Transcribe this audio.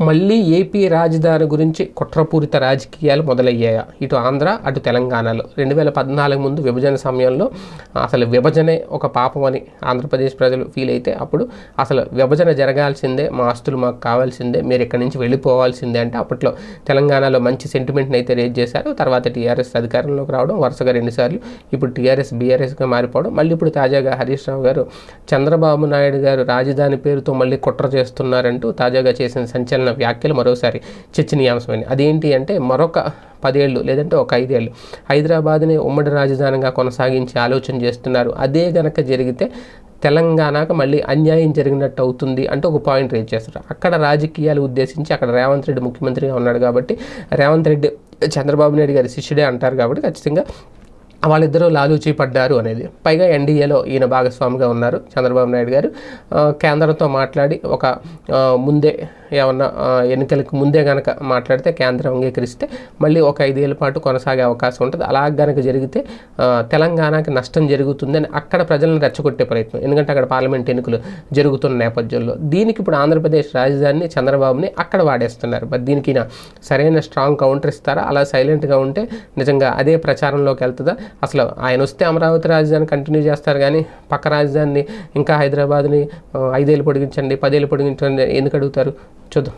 మళ్ళీ ఏపీ రాజధాని గురించి కుట్రపూరిత రాజకీయాలు మొదలయ్యాయా? ఇటు ఆంధ్ర అటు తెలంగాణలో. రెండు వేల పద్నాలుగు ముందు విభజన సమయంలో అసలు విభజనే ఒక పాపం అని ఆంధ్రప్రదేశ్ ప్రజలు ఫీల్ అయితే అప్పుడు అసలు విభజన జరగాల్సిందే మా ఆస్తులు మాకు కావాల్సిందే మీరు ఇక్కడి నుంచి వెళ్ళిపోవాల్సిందే అంటే అప్పట్లో తెలంగాణలో మంచి సెంటిమెంట్ని అయితే రేజ్ చేశారు. తర్వాత టీఆర్ఎస్ అధికారంలోకి రావడం వరుసగా రెండుసార్లు ఇప్పుడు టీఆర్ఎస్ బీఆర్ఎస్గా మారిపోవడం మళ్ళీ ఇప్పుడు తాజాగా హరీష్ రావు గారు చంద్రబాబు నాయుడు గారు రాజధాని పేరుతో మళ్ళీ కుట్ర చేస్తున్నారంటూ తాజాగా చేసిన సంచలన వ్యాఖ్యలు మరోసారి చర్చనీయాంశమైనవి అదేంటి అంటే మరొక పదేళ్ళు లేదంటే ఒక ఐదేళ్ళు హైదరాబాద్ని ఉమ్మడి రాజధానిగా కొనసాగించే ఆలోచన చేస్తున్నారు. అదే గనక జరిగితే తెలంగాణకు మళ్ళీ అన్యాయం జరిగినట్టు అవుతుంది అంటే ఒక పాయింట్ రేజ్ చేస్తారు అక్కడ రాజకీయాలు ఉద్దేశించి అక్కడ రేవంత్ రెడ్డి ముఖ్యమంత్రిగా ఉన్నాడు కాబట్టి రేవంత్ రెడ్డి చంద్రబాబు నాయుడు గారి శిష్యుడే అంటారు కాబట్టి ఖచ్చితంగా వాళ్ళిద్దరూ లాలూచి పడ్డారు అనేది. పైగా ఎన్డీఏలో ఈయన భాగస్వామిగా ఉన్నారు చంద్రబాబు నాయుడు గారు. కేంద్రంతో మాట్లాడి ఒక ముందే ఏమన్నా ఎన్నికలకు ముందే కనుక మాట్లాడితే కేంద్రం అంగీకరిస్తే మళ్ళీ ఒక ఐదేళ్ళ పాటు కొనసాగే అవకాశం ఉంటుంది. అలా గనక జరిగితే తెలంగాణకి నష్టం జరుగుతుందని అక్కడ ప్రజలను రెచ్చగొట్టే ప్రయత్నం. ఎందుకంటే అక్కడ పార్లమెంట్ ఎన్నికలు జరుగుతున్న నేపథ్యంలో. దీనికి ఇప్పుడు ఆంధ్రప్రదేశ్ రాజధానిని చంద్రబాబుని అక్కడ వాడేస్తున్నారు. మరి దీనికి సరైన స్ట్రాంగ్ కౌంటర్ ఇస్తారా? అలా సైలెంట్గా ఉంటే నిజంగా అదే ప్రచారంలోకి వెళ్తుందా? అసలు ఆయన వస్తే అమరావతి రాజధాని కంటిన్యూ చేస్తారు కానీ పక్క రాజధానిని ఇంకా హైదరాబాద్ని ఐదేళ్ళు పొడిగించండి పదేళ్ళు పొడిగించండి ఎందుకు అడుగుతారు? చూద్దాం.